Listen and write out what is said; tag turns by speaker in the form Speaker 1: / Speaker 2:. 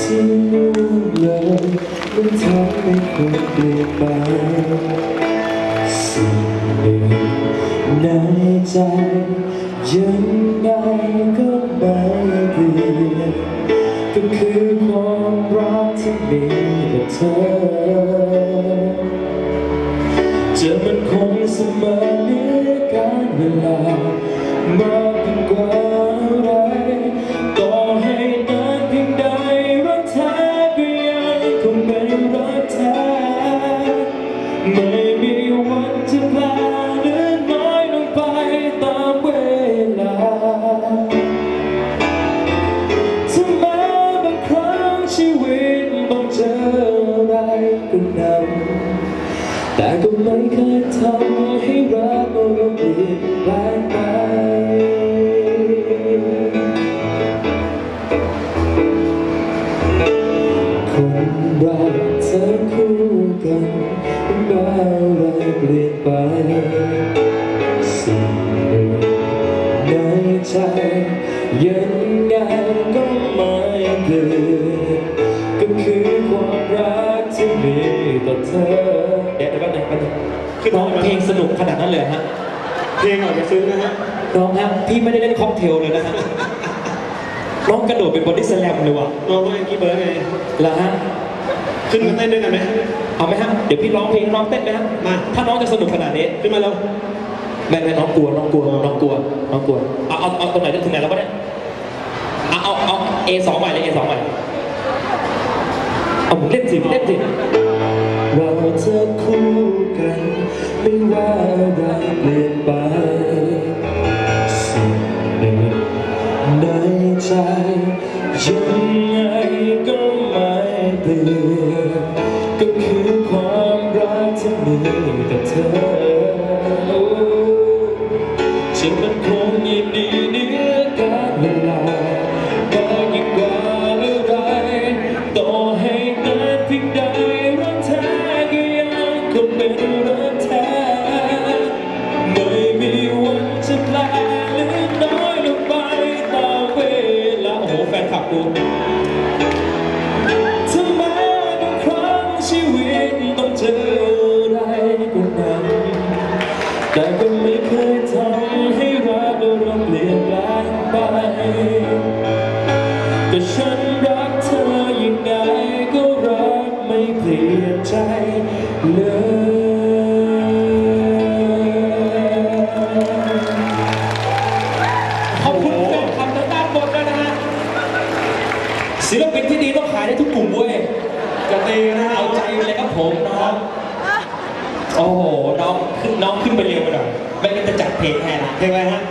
Speaker 1: ที่รู้เลยมันทำให้คนเปยสิ่งหดในใจยังไงก็ไปลี่ก็คือความรักที่มีกับเธอจะมันคงเสมอ ไม่มีวันจะแปลหรือน้อยลงไปตามเวลาถึงแม้บางครั้งชีวิตต้องเจออะไรก็นำแต่ก็ไม่เคยทำให้รักเราเปลี่ยนแปลงไปคนเราเธอคู่กัน ไปสิ่งหนึ่งในใจยังไงก็ไม่เปลี่ยนก็คือความรักที่มีต่อเธอเดี๋ยวเดี๋ยวแป๊บนึงแป๊บนึงคือน้องเพลงสนุกขนาดนั้นเลยเหรอฮะ
Speaker 2: เพลงออกจะซึ้งนะฮะ
Speaker 1: น้องฮะพี่ไม่ได้เล่นค็อกเทลเลยนะฮะน้องกระโดดเป็นบอดี้สแลมเลยว่ะ
Speaker 2: น้องว่าอย่างกี้เบิร์ดไง
Speaker 1: แล้วฮะ
Speaker 2: ขึ้นมาเต้นด้วยกันไหม
Speaker 1: เอาไหมฮะ เดี๋ยวพี่ร้องเพลงให้น้องเต้นไหมฮะ
Speaker 2: มา
Speaker 1: ถ้าน้องจะสนุกขนาดนี้
Speaker 2: ขึ้นมาแล้ว
Speaker 1: แม่แม่น้องกลัวน้องกลัวน้องกลัวน้องกลัว เอาเอาเอาตรงไหนถึงไหนแล้ววะเนี่ยเอาเอาเอาเอสองใหม่เลยเอสองใหม่เอาผมเล่นสิเล่นสิเราจะคู่กัน ไม่ว่าอะไรเปลี่ยนไปสิ่งหนึ่งในใจยัง กที่มีต่อเธอฉันมันคงยินดี แต่ก็ไม่เคยทำให้รักเราเปลี่ยนแปลงไปแต่ฉันรักเธอยังไงก็รักไม่เปลี่ยนใจเลยขอบคุณแฟนคลับทางด้านบนด้วยนะฮะศิลปินที่ดีต้องขายได้ทุกกลุ่มเว้ย
Speaker 2: จะตีนะ
Speaker 1: เอาใจเลยครับผมน้อง โอ้โห น้องขึ้นน้องขึ้นไปเร็วไปหน่อยไม่งั้นจะจัดเพลงแทนละ
Speaker 2: เพลงอะไรฮะ